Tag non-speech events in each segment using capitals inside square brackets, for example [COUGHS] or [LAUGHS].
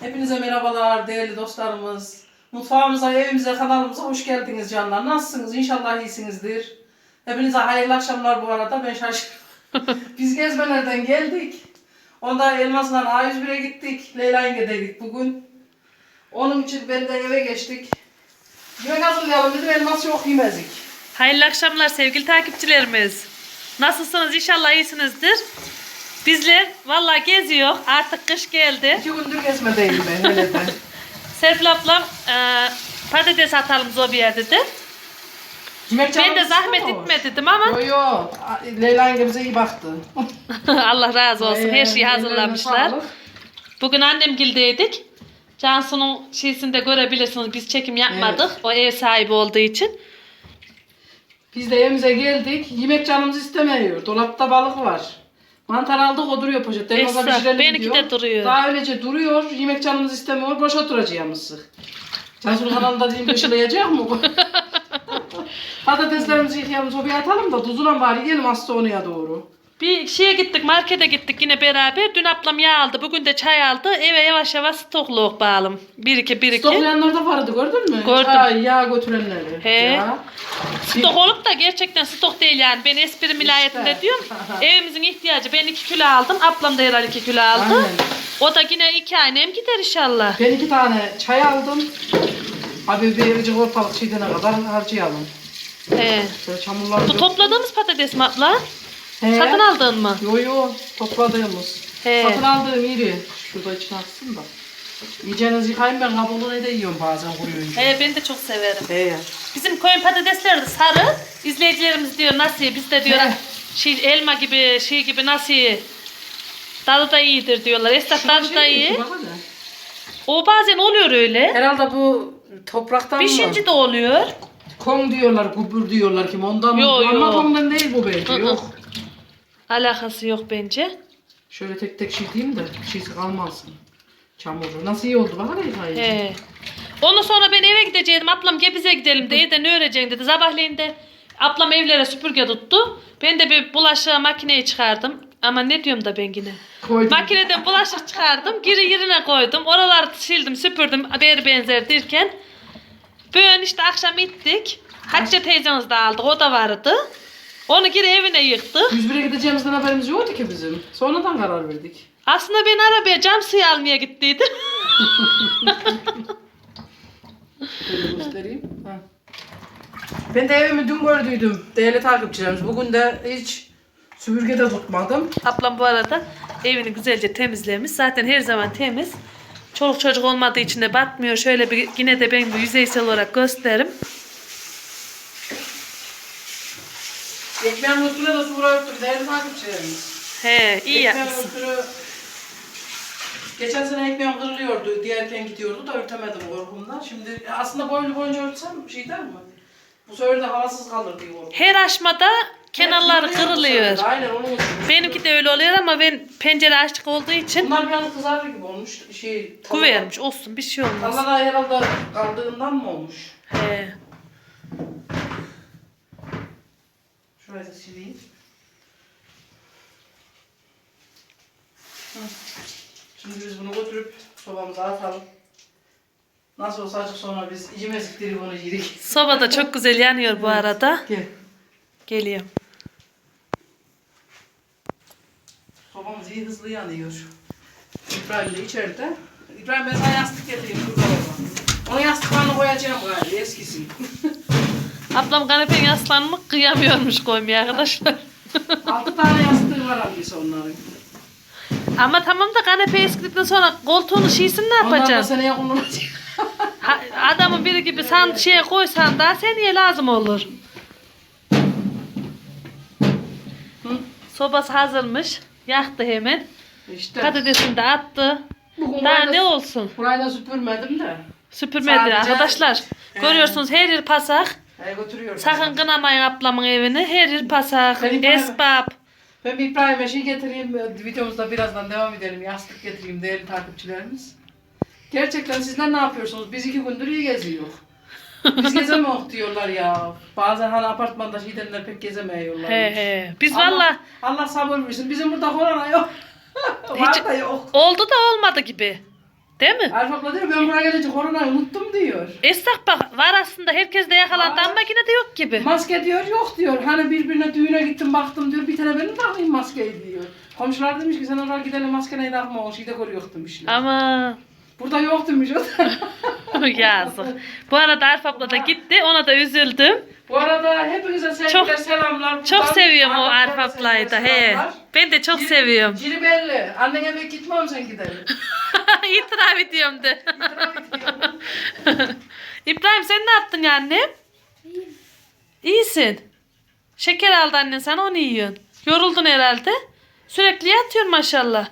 Hepinize merhabalar değerli dostlarımız. Mutfağımıza, evimize, kanalımıza hoş geldiniz canlar. Nasılsınız? İnşallah iyisinizdir. Hepinize hayırlı akşamlar bu arada. Ben şaşırdım. [LAUGHS] Biz gezmelerden geldik. Onda Elmas'la A101'e gittik. Leyla dedik bugün. Onun için ben de eve geçtik. Yemek hazırlayalım dedim. Elmas yok yemezik. Hayırlı akşamlar sevgili takipçilerimiz. Nasılsınız? İnşallah iyisinizdir. Bizler vallahi geziyor. Artık kış geldi. İki gündür gezmedeyim ben hele de. [LAUGHS] Serpil ablam e, patates atalım zobiye dedi. Yemek Ben de zahmet istiyor. etme dedim ama Yo yo. Leyla yenge bize iyi baktı. [LAUGHS] Allah razı olsun. Her şeyi Ee, hazırlamışlar. ellerine sağlık. Bugün annemgildeydik. Cansu'nun şeysini de görebilirsiniz. Biz çekim yapmadık. O ev sahibi olduğu için. Biz de evimize geldik. Yemek canımız istemiyor. Dolapta balık var. Mantar aldık o duruyor poşette. Esra, pişirelim benimki diyor. de duruyor. Daha öylece duruyor. Yemek canımız istemiyor. Boş oturacağımızı. Cansu'nun kanalında diyeyim ışılayacak mı bu? [LAUGHS] Patateslerimizi yıkayalım sobaya atalım da tuzuna bari yiyelim hasta onuya doğru. Bir şeye gittik, markete gittik yine beraber. Dün ablam yağ aldı, bugün de çay aldı. Eve yavaş yavaş stokluğuk bağlım. Bir iki, bir iki. Stoklayanlar da vardı gördün mü? Gördüm. Çay, yağ götürenleri. He. Ya. Stok olup da gerçekten stok değil yani. Ben espri milayetinde İşte. diyorum. Evimizin ihtiyacı. Ben 2 kilo aldım. Ablam da herhalde 2 kilo aldı. Aynen. O da yine 2 aynem gider inşallah. Ben iki tane çay aldım. Abi bir evcik ortalık şeydene kadar harcayalım. He. Çamurlar. Bu topladığımız patates mi abla? He. Satın aldın mı? Yo yo topladığımız. He. Satın aldığım iri. Şurada içine atsın da. Yiyeceğiniz yıkayın ben kabuğunu de yiyorum bazen kuruyunca. He ben de çok severim. He. Bizim koyun patatesleri de sarı. İzleyicilerimiz diyor nasıl? Biz de diyor He. şey, elma gibi şey gibi nasıl? Tadı da iyidir diyorlar. Esnaf tadı da şey iyi. O bazen oluyor öyle. Herhalde bu topraktan mı? Pişince de oluyor. Kon diyorlar, gubur diyorlar kim ondan mı? Yo, Ama yo. kondan değil bu hı. Yok. Alakası yok bence. Şöyle tek tek şey diyeyim de şeysi kalmasın. Çamuru. Nasıl iyi oldu bak yıkayınca. He. Ondan sonra ben eve gidecektim. Ablam Gebze'ye gidelim de evde ne öğreneceksin dedi. Sabahleyin de ablam evlere süpürge tuttu. Ben de bir bulaşığı makineye çıkardım. Ama ne diyorum da ben yine. Koydum. Makineden bulaşık çıkardım. Geri yerine koydum. Oraları sildim süpürdüm. Beri benzer derken. Böyle işte akşam gittik. Hatice teyzemiz de aldık. O da vardı. Onu geri evine yıktık. 101'e gideceğimizden haberimiz yoktu ki bizim. Sonradan karar verdik. Aslında ben arabaya cam suyu almaya gittiydim. Şöyle göstereyim. Ha. Ben de evimi dün gördüydüm değerli takipçilerimiz. Bugün de hiç süpürge de tutmadım. Ablam bu arada evini güzelce temizlemiş. Zaten her zaman temiz. Çoluk çocuk olmadığı için de batmıyor. Şöyle bir yine de ben bir yüzeysel olarak gösteririm. Ekmeğin üstüne de su örttüm değerli takipçilerimiz. He iyi Ekmeğin yapmışsın. üstünü... Geçen sene ekmeğim kırılıyordu, diğerken gidiyordu da örtemedim korkumdan. Şimdi aslında boylu boyunca örtsem şey der mi? Bu sefer de havasız kalır diye korkuyorum. Her aşmada kenarları Evet, kırılıyor. Aynen onun için. Benimki de öyle oluyor ama ben pencere açık olduğu için Bunlar biraz kızarır gibi olmuş. Şey, ku vermiş. Olsun bir şey olmaz. Tavada herhalde kaldığından mı olmuş? He. Şurayı da sileyim. Şimdi biz bunu götürüp sobamıza atalım. Nasıl olsa azıcık sonra biz dirip onu yedik. Soba da çok güzel yanıyor bu arada. Gel. Geliyor. Sobamız iyi hızlı yanıyor. İbrahim de içeride. İbrahim ben sana yastık getireyim dur baba. Onun yastıklarını koyacağım galiba eskisi. [LAUGHS] Ablam kanepenin yaslanını kıyamıyormuş koymaya arkadaşlar. Altı tane yastığı var abisi onların. ama tamam da kanepe eskidikten sonra koltuğunu şişsin ne Onlar da yapacaksın? seneye kullanacak. [LAUGHS] Ha- adamın biri gibi san şeye koysan da seneye lazım olur. Sobası hazırmış. Yaktı hemen. İşte. Patatesini de attı. Bugün Daha burayı da- ne olsun? Burayı da süpürmedim de. Süpürmedi Sadece- arkadaşlar. Görüyorsunuz her yer pasak. He götürüyorum. Sakın kınamayın ablamın evini. Her yer pasak. Benim Esbab. Ben bir İbrahim'e şey getireyim. Videomuzda birazdan devam edelim. Yastık getireyim değerli takipçilerimiz. Gerçekten sizler ne yapıyorsunuz? Biz iki gündür iyi geziyor. Biz [LAUGHS] gezemiyoruz diyorlar ya. Bazen hani apartmanda şeydenler pek gezemiyorlar. He he. Biz Allah- valla Allah sabır versin. Bizim burada korona yok. [LAUGHS] Var Hiç- da yok. oldu da olmadı gibi. Değil mi? Arif abla diyor ben buraya gelince koronayı unuttum diyor. Esnaf bak var aslında herkes de yakalandı Var. ama yine de yok gibi. Maske diyor yok diyor. Hani birbirine düğüne gittim baktım diyor. Bir tane benim takayım maskeyi diyor. Komşular demiş ki sen oraya gidelim maskeyi takma o şeyde koruyor demişler. Ama Burada yok demiş o da. [LAUGHS] yazık. Bu arada Arif abla da gitti ona da üzüldüm. Bu arada hepinize sevgiler Çok- selamlar. Çok Buradan seviyorum o Arif ablayı da. He. Ben de çok Ciri- seviyorum. Ciri belli. Annene eve gitmem sen gidelim. [LAUGHS] İtiraf ediyorum de. İtiraf ediyorum. [LAUGHS] İbrahim sen ne yaptın ya annem? İyisin. Şeker aldı annen sana onu yiyorsun. Yoruldun herhalde. Sürekli yatıyorsun maşallah.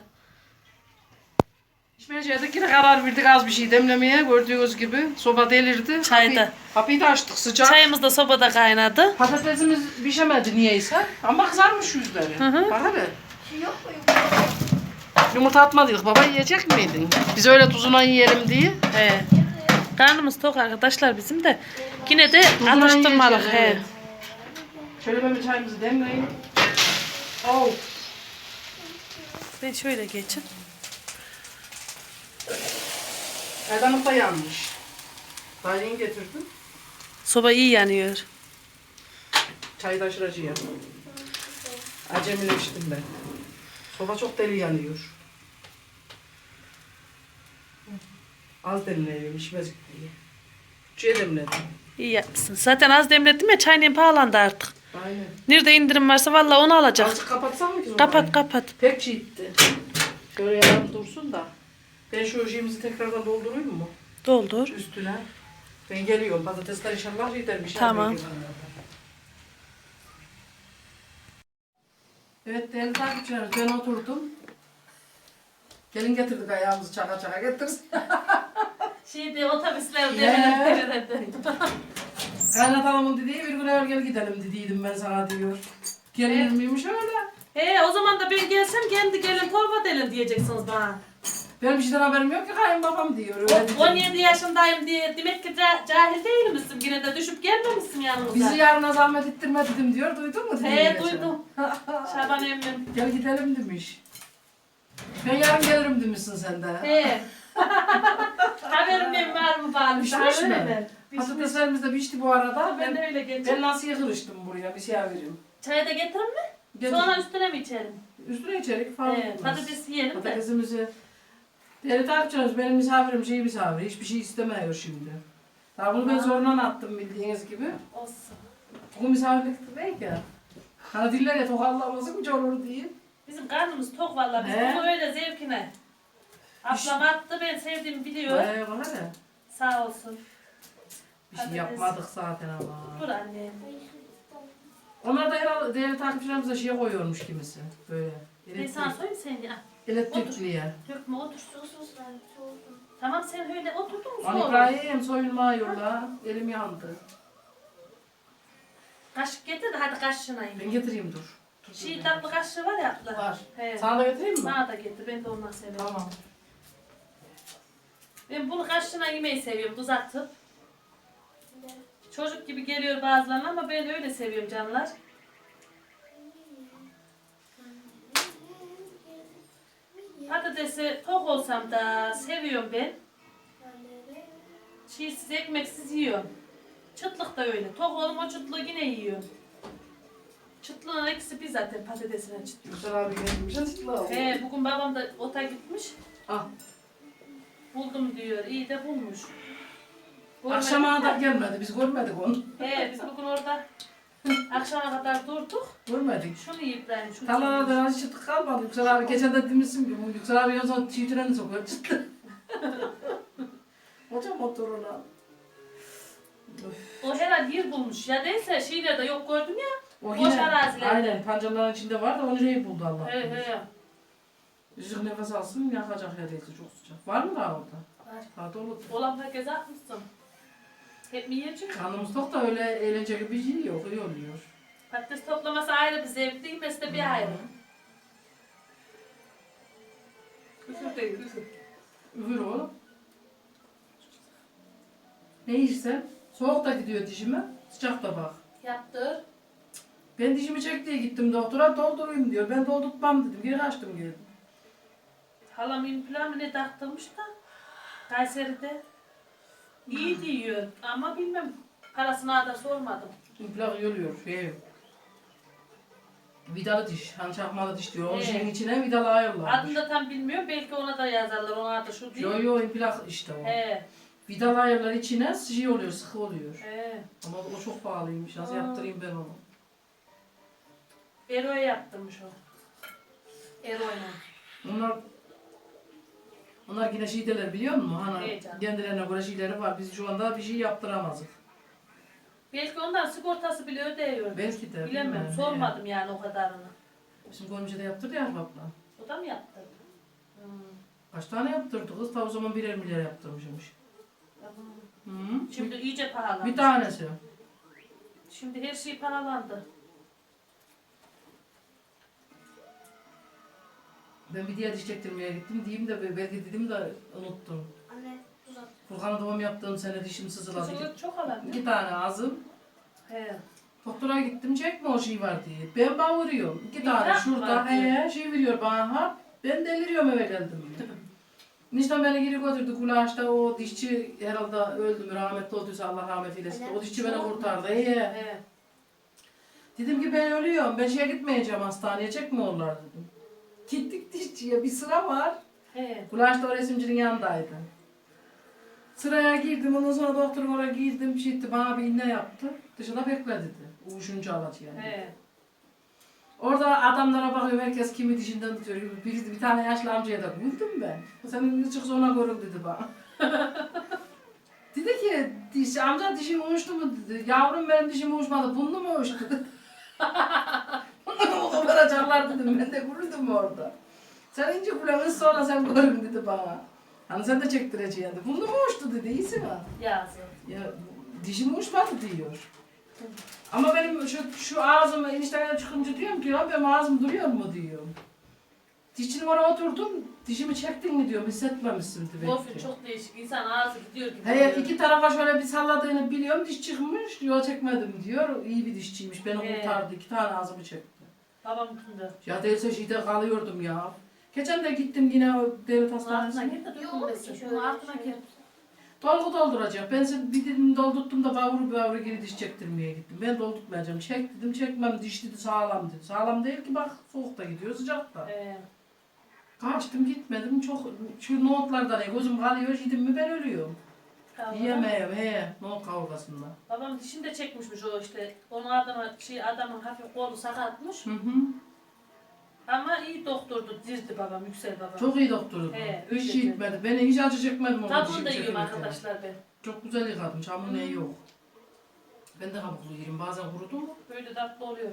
İçmeyecektik yine karar verdik az bir şey demlemeye gördüğünüz gibi. Soba delirdi. Çayda. Kapıyı- Kapıyı da açtık sıcak. Çayımız da sobada kaynadı. Patatesimiz pişemedi niyeyse. Ama kızarmış yüzleri. Hı hı. Bak hadi. Yumurta atmadık. Baba yiyecek miydin? Biz öyle tuzuna yiyelim diye. He. Karnımız tok arkadaşlar bizim de. Yine de Tuzuna atıştırmalık. He. evet. Şöyle ben bir çayımızı demleyeyim. Oh. Ben şöyle geçin. Erdanlık da yanmış. Dayını getirdim. Soba iyi yanıyor. Çayı taşıracağım. Acemileştim ben. Soba çok deli yanıyor. Az demleyelim, işmez diye. Üçüye demledim. İyi yapmışsın. Zaten az demledim ya çay nem pahalandı artık. Aynen. Nerede indirim varsa vallahi onu alacak. Azıcık kapatsam mı ki? Kapat kapat. Pek çiğitti. Böyle yalan dursun da. Ben şu şeyimizi tekrardan doldurayım mı? Doldur. Üstüne. Ben geliyorum. Patatesler inşallah gidermiş. Tamam. Evet değerli takipçiler ben oturdum. Gelin getirdik ayağımızı çaka çaka getirsin. [LAUGHS] Şimdi otobüsler He. [LAUGHS] Kaynat hanımın dediği bir gün evvel gel gidelim dediydim ben sana diyor. Gelir miymiş öyle? He o zaman da ben gelsem kendi gelin torba delin diyeceksiniz bana. Benim bir şeyden haberim yok ki kayınbabam diyor. Öyle dedi. O- 17 yaşındayım diye demek ki ca- cahil değil misin? Yine de düşüp gelmemişsin yanımıza. Bizi yarına zahmet ettirme dedim diyor. Duydun mu? He duydum. [LAUGHS] Şaban emmim. Gel gidelim demiş. Ben yarın gelirim demişsin sen de. He. [LAUGHS] Haberim var mı bari? Pişmiş mi? mi? Patateslerimiz de pişti bu arada. Ben Ben, de öyle geçeyim. ben nasıl yakırıştım buraya bir şey vereyim. Çayı da getirin mi? Sonra üstüne mi içelim? Üstüne içerik falan. He, patates yiyelim de. Patatesimizi. Değerli takipçilerimiz benim misafirim şey misafir. Hiçbir şey istemiyor şimdi. Daha bunu ben zorla attım bildiğiniz gibi. Olsun. Bu misafirlikte değil ki. Hani diller ya tokallaması mı olur diye. Bizim karnımız tok vallahi. Biz He. bunu öyle zevkine. Ablam attı ben sevdiğimi biliyor. Ee, bana ne? Sağ olsun. Bir şey Patates. yapmadık zaten ama. Dur anne. Onlar da herhalde değerli takipçilerimiz de şeye koyuyormuş kimisi. Böyle. Ben sana söyleyeyim sen ya. Elektrikliye. Dökme otur. Tamam sen öyle oturdun mu Lan sonra? İbrahim soyunma yolla. Elim yandı. Kaşık getir de hadi kaşığına Ben getireyim dur. dur Şey dur. tatlı kaşığı var ya abla. Var. He. Sana da getireyim mi? Bana da getir. Ben de ondan seviyorum. Tamam. Ben bunu kaşığına yemeyi seviyorum. Tuz atıp. Çocuk gibi geliyor bazılarına ama ben öyle seviyorum canlar. Patatesi tok olsam da seviyorum ben. Çiğsiz ekmeksiz yiyorum. Çıtlık da öyle. Tok oğlum o çıtlığı yine yiyorum. Çıtlığın eksi bir zaten patatesine çıt. Yüksel abi gelmiş. Açıkla. He, bugün babam da ota gitmiş. Ah. Buldum diyor. İyi de bulmuş. Akşama Görmedik kadar de. gelmedi. Biz görmedik onu. He, biz bugün orada akşama kadar durduk. Görmedik. Şunu yiyip ben şunu yiyeyim. da az çıtık kalmadı. Yüksel abi geçen de demişsin ki bu Yüksel abi yoksa çiğ treni sokuyor [LAUGHS] çıktı. Hocam motoruna. O herhalde yer bulmuş. Ya neyse şeyler de yok gördüm ya. O Boş arazilerde. Aynen pancarların içinde var da onu şey buldu Allah. He he. Yüzük nefes alsın yakacak ya teyze çok sıcak. Var mı daha orada? Var. Ha dolu. Olan herkese atmışsın. Hep mi yiyecek? Karnımız tok da öyle eğlenceli bir şey yok. İyi oluyor. Patates toplaması ayrı bir zevk değil, de bir ayrı. Üfür değil, üfür. Üfür oğlum. Ne yersen? Soğuk da gidiyor dişime. Sıcak da bak. Yaptır. Ben dişimi çek diye gittim doktora doldurayım diyor. Ben doldurtmam dedim. Geri kaçtım geldim. Halam implant ne taktırmış da Kayseri'de iyi diyor ama bilmem parasını da sormadım. İplak yoluyor. Şey. Vidalı diş. Hani çakmalı diş diyor. O Evet. şeyin içine vidalı ayırlar. Adını da tam bilmiyorum. Belki ona da yazarlar. Ona adı şu değil. Yo yo implak işte o. He. Vidalı ayırlar içine şey oluyor, sıkı oluyor. He. Ama o çok pahalıymış. Nasıl Aa. yaptırayım ben onu? Ero'ya yaptırmış o. Ero'yla. Onlar onlar yine şeydeler biliyor musun? Hani Evet canım. kendilerine göre şeyleri var. Biz şu anda bir şey yaptıramazdık. Belki ondan sigortası bile ödeyiyor. Belki de. Bilemem. bilmem. Sormadım yani o kadarını. Bizim Gonca da yaptırdı ya abla. O da mı yaptı? Hmm. Kaç tane yaptırdı kız? Ta o zaman birer milyar yaptırmışmış. Hı. Şimdi iyice pahalandı. bir tanesi. Şimdi her şey pahalandı. Ben bir diğer diş çektirmeye gittim. Diyeyim de belki dedim de unuttum. Anne uzat. Furkan doğum yaptığım sene dişim sızıladı. Kızılık çok alan. İki tane ağzım. He. Doktora gittim çekme o şey var diye. Ben bağırıyorum. İki Bir tane tane şurada var he, şey veriyor bana hap. Ben deliriyorum eve geldim. [LAUGHS] Nişten beni geri götürdü kulaşta o dişçi herhalde öldü mü rahmetli olduysa Allah rahmet eylesin. O dişçi beni kurtardı. He. He. Dedim ki ben ölüyorum. Ben şeye gitmeyeceğim hastaneye çekme onlar dedim. Gittik dişçiye bir sıra var. He. Kulaşta o resimcinin yanındaydı. Sıraya girdim ondan sonra doktor oraya girdim bir şey bana bir iğne yaptı. Dışarıda bekle dedi. Uyuşunca alaç yani. He. Orada adamlara bakıyorum herkes kimi dişinden tutuyor. Bir, bir tane yaşlı amcaya da güldüm ben. Senin çık sonra görün dedi bana. [LAUGHS] dedi ki diş, amca dişin uyuştu mu dedi. Yavrum benim dişim uyuşmadı. Bunu mu uyuştu dedi. [LAUGHS] açarlar dedim. Ben de güldüm orada. Sen ince kulağın sonra sen görün dedi bana. Hani sen de çektireceksin dedi. Bunu mu uyuştu dedi. İyisin ha. Yazın. Ya dişim uyuşmadı diyor. Ama benim şu, şu ağzım enişten çıkınca diyorum ki ya benim ağzım duruyor mu diyorum. Dişçinin oraya oturdum, dişimi çektin mi diyorum, hissetmemişsin dedi. Gofret çok değişik. İnsan ağzı gidiyor gibi. Oluyor. iki tarafa şöyle bir salladığını biliyorum, diş çıkmış, yol çekmedim diyor. İyi bir dişçiymiş, beni kurtardı, iki tane ağzımı çekti. Babam kimde? Ya değilse şeyde kalıyordum ya. Geçen de gittim yine o devlet Altına hastanesine. gir de Yok altına şöyle. gir. Dolgu dolduracak. Ben size bir dilim doldurttum da bavuru bavuru geri diş çektirmeye gittim. Ben doldurtmayacağım. Çek dedim çekmem diş dedi sağlam dedi. Sağlam değil ki bak soğukta gidiyor sıcakta. He. Kaçtım gitmedim çok şu nohutlardan ya gözüm kalıyor yedim mi ben ölüyorum. Yiyemeyim he nohut kavgasında. Babam dişini de çekmişmiş o işte. Onu adama şey adamın hafif kolu sakatmış. Hı hı. Ama iyi doktordu dirdi babam Yüksel babam. Çok iyi doktordu. He, hiç şey gitmedi. Ben hiç acı çekmedim dişimi da yiyorum arkadaşlar ben. Çok güzel yıkadım. Çamur ne yok. Ben de kabuklu yerim. Bazen kurudu mu? Böyle tatlı oluyor.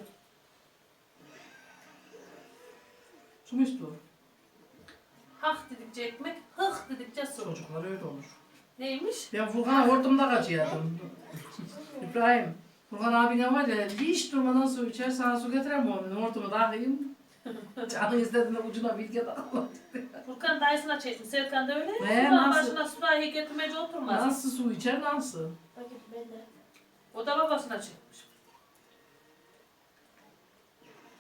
Su mu istiyor? Hak dedikçe ekmek, hıh dedikçe su. Çocuklar öyle olur. Neymiş? Ben Furkan'a hortumda kaçıyordum. İbrahim, Furkan abine var ya hiç durmadan su içer, sana su getiremem onu. Hortumu takayım. Canı istediğinde ucuna bilge takalım. Furkan dayısına çekmiş. Serkan da öyle. He, Furkan nasıl? başına su dahi getirmece oturmaz. Nasıl su içer, nasıl? Bakın ben de. O da babasına çekmiş.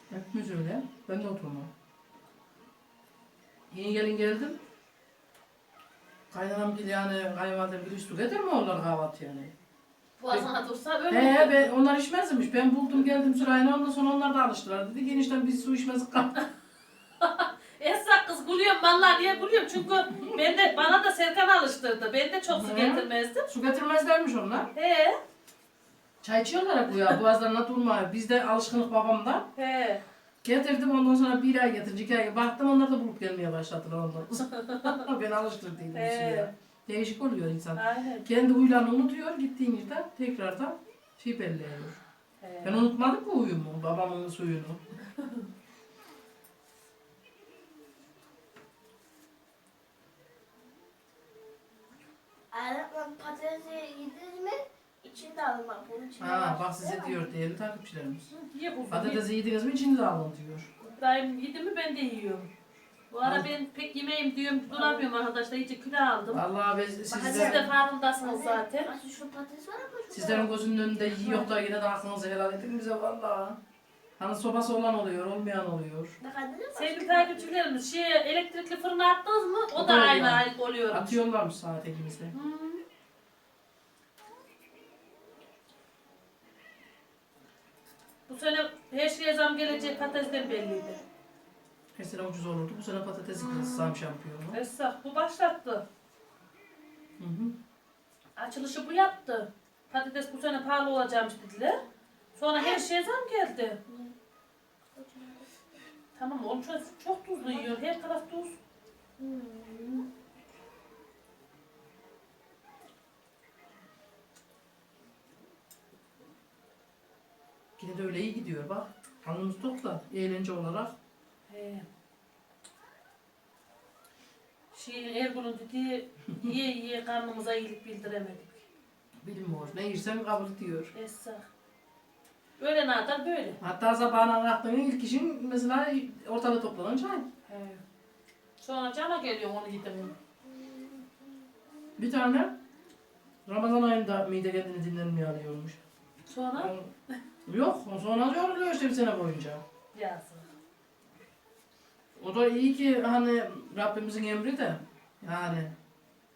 Hepimiz öyle. Ben de oturmam. Yeni gelin geldim. Kaynanam gibi yani kayınvalidem gibi su getirmiyorlar kahvaltı yani. Boğazına dursa öyle. He, ben, onlar içmezmiş. Ben buldum geldim sırayla ondan sonra onlar da alıştılar. Dedi ki enişten biz su içmezdik. [LAUGHS] [LAUGHS] Esra kız gülüyorum vallahi niye gülüyorum çünkü ben de bana da Serkan alıştırdı. Ben de çok su Hı. getirmezdim. Su getirmezlermiş onlar. He Çay içiyorlar hep bu ya boğazlarına durmuyor. Bizde alışkınlık babamda. he. Getirdim ondan sonra bir ay getirince iki ay baktım onlar da bulup gelmeye başladılar ondan [LAUGHS] ben alıştırdıydım He. suya. Değişik oluyor insan. Aynen. Kendi huylarını unutuyor gittiğin yerden tekrardan şey belli ediyor. He. Ben unutmadım bu huyumu, babamın suyunu. Ayranla patatesi yediniz mi? İçini de alın bak bunun içine. Ha var. bak size Değil mi? diyor değerli takipçilerimiz. Ye bu. Patatesi yediniz mi içini de alın diyor. İbrahim yedi mi ben de yiyorum. Bu ara ben pek yemeğim diyorum duramıyorum arkadaşlar iyice kilo aldım. Vallahi ben Bak, Siz de farkındasınız Anne, zaten. Nasıl şu patates var ama şu sizlerin gözünün önünde yiyor da yine de aklınızı helal edin bize vallahi. Hani sobası olan oluyor, olmayan oluyor. Ne kadar? Sevgili takipçilerimiz şey elektrikli fırına attınız mı? O, O da da aynı oluyor. hal oluyor. Atıyorlarmış saat ikimizde. Hmm. Bu sene her şeye zam gelecek patatesler belliydi. Her sene ucuz olurdu. Bu sene patates zam şampiyonu. Esnaf bu başlattı. Hı hı. Açılışı bu yaptı. Patates bu sene pahalı olacakmış dediler. Sonra her şeye zam geldi. Tamam oğlum çok, çok tuzlu yiyor. Her taraf tuz. Hmm. Yine de öyle iyi gidiyor bak. Kanımız tok da eğlence olarak. He. Şey Ergun'un dediği yiye yiye karnımıza iyilik bildiremedik. Bilmiyor. Ne yersen kabul diyor. Esnaf. Öyle ne kadar böyle. Hatta sabahına kalktığın ilk işin mesela ortada toplanan çay. He. Sonra cana geliyor onu yedim. Bir tane Ramazan ayında mide kendini dinlenmeye alıyormuş. Sonra Yok, o sonra yoruluyor işte bir sene boyunca. yazık. O da iyi ki hani Rabbimizin emri de yani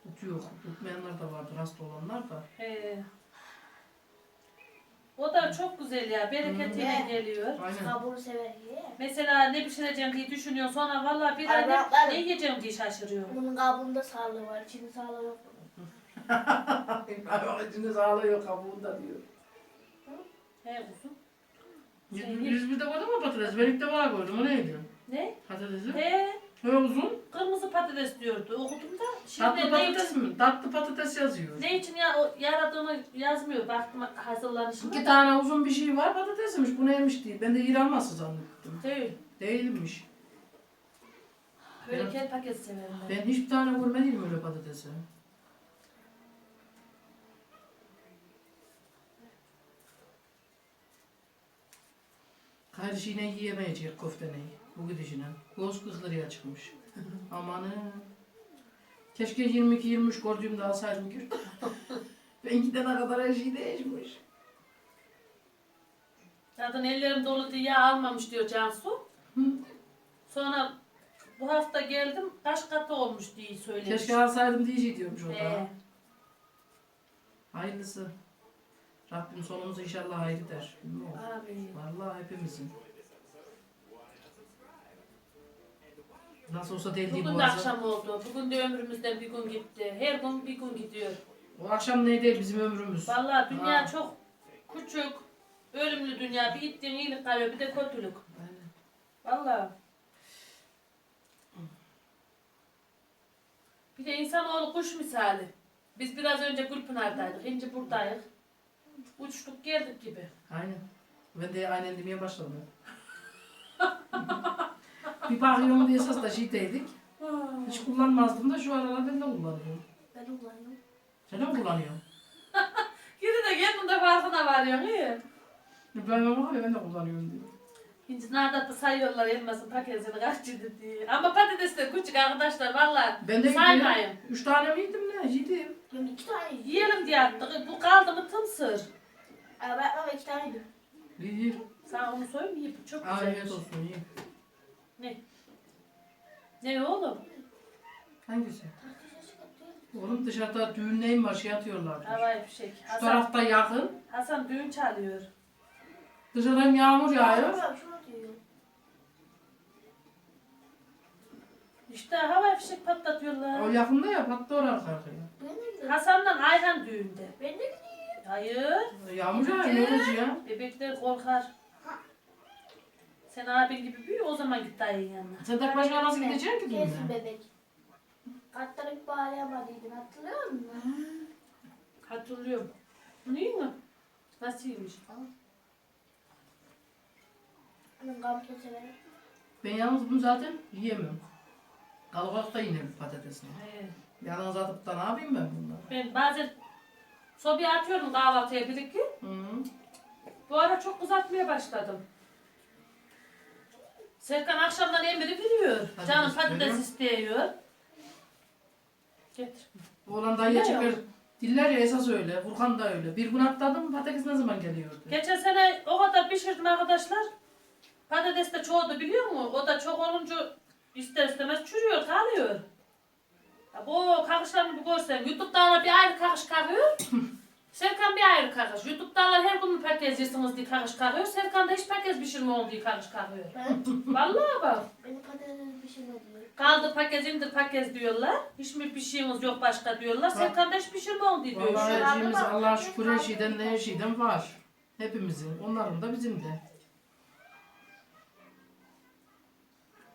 tutuyor. Tutmayanlar da vardır, hasta olanlar da. He. O da çok güzel ya. Bereketiyle Hı. geliyor. Aynen. Kabuğunu sever. Mesela ne pişireceğim diye düşünüyor. Sonra vallahi bir Ay, ne, yiyeceğim diye şaşırıyor. Bunun kabuğunda sağlığı var. İçinde sağlığı yok. [LAUGHS] Bak içinde sağlığı yok kabuğunda diyor. He kuzum. Yüz, yüz bir de koydum mu patates? İlk defa koydum. O neydi? Ne? Patatesi. He. He uzun. Kırmızı patates diyordu. Okudum da. Şimdi Tatlı ne patates için, mi? Tatlı patates yazıyor. ne için ya, o yaradığını yazmıyor. Baktım hazırlanışına. İki tane uzun bir şey var patatesmiş. Bu neymiş diye. Ben de İranması zannettim. Değil. Değilmiş. Böyle kel paket severim ben. Ben hiçbir tane görmedim öyle patatesi. Her şeyine yiyemeyecek köfteneyi. Bu gidişine. Göz 40 liraya çıkmış. [LAUGHS] Amanı. Keşke 22-23 gördüğümde alsaydım ki. [LAUGHS] ben gidene kadar her şey değişmiş. Zaten ellerim dolu diye yağ almamış diyor Cansu. Hı. Sonra bu hafta geldim kaç katı olmuş diye söylemiş. Keşke alsaydım diye şey diyormuş o da. He. Hayırlısı. Rabbim sonumuzu inşallah hayır der. Amin. Vallahi hepimizin. Nasıl olsa deldiği Bugün de boğazı. akşam oldu. Bugün de ömrümüzden bir gün gitti. Her gün bir gün gidiyor. O akşam neydi bizim ömrümüz? Vallahi dünya Ha. çok küçük. Ölümlü dünya. Bir gittiğin iyilik kalıyor bir de kötülük. Aynen. Vallahi. Bir de insanoğlu kuş misali. Biz biraz önce Gülpınar'daydık. Şimdi buradayız. Uçtuk geldik gibi. Aynen. Ben de aynen demeye başladım. [LAUGHS] bir bakıyorum diye esas da şeydeydik. Hiç kullanmazdım da şu aralar ben de kullanıyorum. Ben kullanıyorum. Sen de mi kullanıyorsun? [LAUGHS] Gidi de kendin de farkına varıyorsun iyi. İbrahim ama ben de kullanıyorum diyor. Şimdi nerede sayıyorlar elmasın paketini kaç yedi diye. Ama patates de küçük arkadaşlar valla. Ben de Saymayın. yedim. Üç tane miydim ne? Yedim. Ben iki tane yedim. Yiyelim diye attık. Bu kaldı mı tımsır. Ama ben ama iki tane yedim. Yedim. Sana onu söyleyeyim mi? Çok güzel. Afiyet olsun iyi. Ne? Ne oğlum? Hangisi? Oğlum dışarıda düğün neyim var şey atıyorlar. Havai fişek. Şu Hasan, tarafta yakın. Hasan düğün çalıyor. Dışarıdan yağmur yağıyor. Şunu diyor. İşte havai fişek O patlatıyorlar. yakında ya patlı oraya arkaya. Ben de gidiyorum. Hasan'la Ayhan düğünde. Ben de gidiyorum. Hayır. Yağmur yağıyor ne olacak ya? Bebekler korkar. Sen abin gibi büyü o zaman git dayının yanına. Sen tek başına nasıl gideceksin ki Kesin düğüne? bebek. Katlanıp bağlayamadıydın hatırlıyor musun? Hatırlıyorum. Bu iyi mi? Kabuğunu severim. Ben yalnız bunu zaten yiyemiyorum. Kalabalıkta yine patatesini. He. Yalnız atıp da ne yapayım ben bunları? Ben bazen sobaya atıyorum kahvaltıya bir iki. Hı. Bu ara çok uzatmaya başladım. Serkan akşamdan emri biliyor. Patates Canım patates veriyor. istiyor. Getir. Oğlan dayıya çeker. yok? Diller ya esas öyle. Furkan da öyle. Bir gün atladım patates ne zaman geliyordu? Geçen sene o kadar pişirdim arkadaşlar. Patates de çoğuldu biliyor musun? O da çok olunca ister istemez çürüyor, kalıyor. Ya bu kakışlarını bir görsen, YouTube'da bir ayrı kakış kalıyor. [COUGHS] Serkan bir ayrı kakış. YouTube'da her gün patates yersiniz diye kakış kalıyor. Serkan da hiç patates pişirme oldu diye kakış kalıyor. Vallahi bak. beni patates pişirme diyor. Kaldı paket indir paket diyorlar. Hiç mi bir şeyimiz yok başka diyorlar. Serkan da hiç pişirme oldu diyor. Vallahi Şu her anda şeyimiz bak, Allah'a şükür her şeyden de her şeyden var. Hepimizin. Onların da bizim de.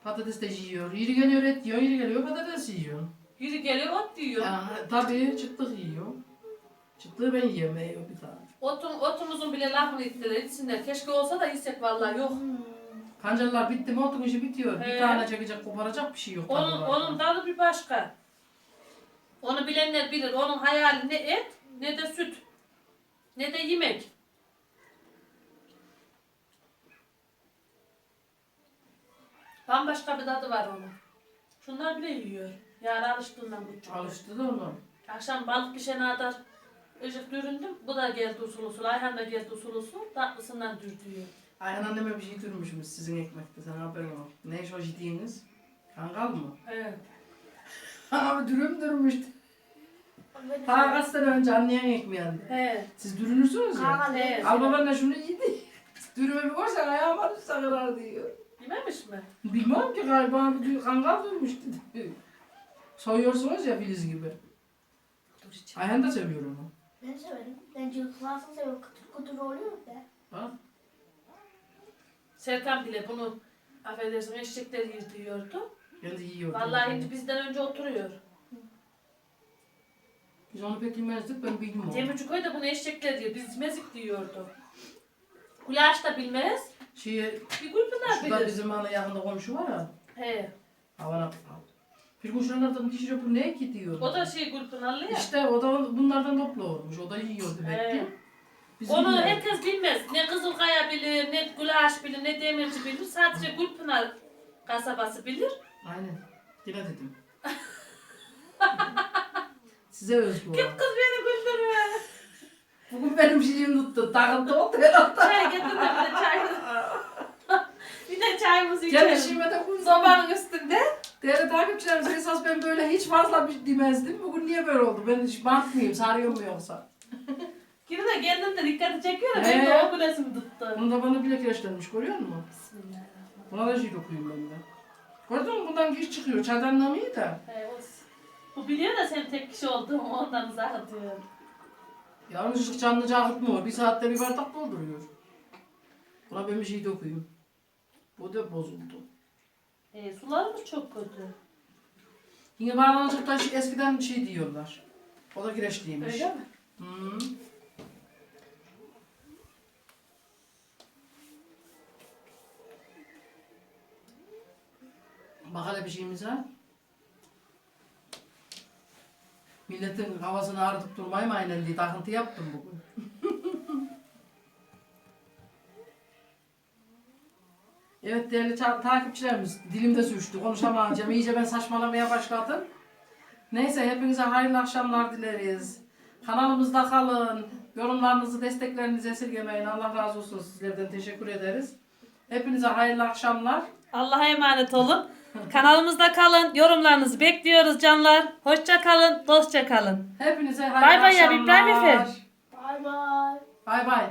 Patates de yiyor. Yeri geliyor et yiyor. Yeri geliyor patates yiyor. Yürü geliyor ot diyor. Yani, tabii çıtlık yiyor. Çıtlığı ben yiyemiyor bir tane. Otun, otumuzun bile lafını ettiler. İçsinler. Keşke olsa da yesek vallahi yok. Hmm. Kancarlar bitti mi otun işi bitiyor. He. Bir tane çekecek koparacak bir şey yok. Onun, tabii onun tadı bir başka. Onu bilenler bilir. Onun hayali ne et ne de süt. Ne de yemek. Bambaşka bir tadı var onun. Şunlar bile yiyor. Yani alıştığından bu çok. Alıştı da onu. Akşam balık pişene kadar ıcık düründüm. Bu da geldi usul usul. Ayhan da geldi usul usul. Tatlısından dürdüyor. Ayhan anneme bir şey durmuşmuş sizin ekmekte. Sana haberin yok. Ne iş o yediğiniz? Kangal mı? Evet. [LAUGHS] Abi dürüm durmuştu. Beni Ta kaç sene önce anlayan ekmeği yendi. He. Siz dürünürsünüz ya. Kangal Evet. evet. Al baban da şunu yedi. Dürüme bir koysan ayağım var sakırar diyor. Yememiş mi? Bilmem ki galiba bir kangal durmuş dedi. Soyuyorsunuz ya Filiz gibi. Dur. Ayhan da seviyor onu. Ben severim. Ben cılkılarsın seviyorum. Kıtır kıtır oluyor be. Bak. Serkan bile bunu affedersin eşekler. Ben de yiyor. Vallahi şimdi bizden önce oturuyor. Biz onu pek yemezdik ben bildim onu. Demirci koy da bunu eşekler diyor. Biz mezik diyordu. Kulaş da bilmez. Şeye, Bir gülpınar şurada bilir. bizim hani yakında komşu var ya. He. Havana Bir gün şuralardan dişi bu ne ki diyor. O da şey gülpınarlı ya. İşte o da bunlardan toplu olmuş. O da yiyor demek He. ki. Biz Onu bilmiyoruz. herkes bilmez. Ne Kızılkaya bilir, ne Gulaş bilir, ne Demirci bilir. Sadece Gülpınar kasabası bilir. Aynen. Yine dedim. [LAUGHS] Size özgü o. Kız beni güldürüyor. Bugün benim şeyim tuttu. Takıldı oldu herhalde. Çay getir de bir de çay. bir içelim. işime de kuzum. Sobanın üstünde. Değerli takipçilerimiz esas ben böyle hiç fazla bir demezdim. Bugün niye böyle oldu? Ben hiç bant mıyım? Sarıyor mu yoksa? [LAUGHS] Geri de kendin de dikkati çekiyor da benim de o gülesim tuttu. Bunu da bana bile kireçlenmiş görüyor musun? Bismillahirrahmanirrahim. Buna da şey dokuyayım ben de. Gördün mü? Bundan giş çıkıyor. Çaydanlığım iyi de. Bu biliyor da sen tek kişi olduğumu [LAUGHS] ondan uzak diyor. Yanlışlık canlıca akıtmıyor. Bir saatte bir bardak dolduruyor. Buna ben bir şey dokuyayım. Bu da bozuldu. E, sularımız çok kötü. Yine bağlanacak şey- eskiden şey diyorlar. O da kireçliymiş. Öyle mi? Hı. Bak hele bir şeyimize. Milletin havasını ağrıtıp durmayayım aynen diye takıntı yaptım bugün. Evet değerli ta- takipçilerimiz dilimde sürçtü konuşamayacağım iyice ben saçmalamaya başladım. Neyse hepinize hayırlı akşamlar dileriz. Kanalımızda kalın. Yorumlarınızı, desteklerinizi esirgemeyin. Allah razı olsun sizlerden. Teşekkür ederiz. Hepinize hayırlı akşamlar. Allah'a emanet olun. Kanalımızda kalın. Yorumlarınızı bekliyoruz canlar. Hoşça kalın, dostça kalın. Hepinize hayırlı Bay bay ya, akşamlar. İbrahim Efe. Bay bay. Bay bay.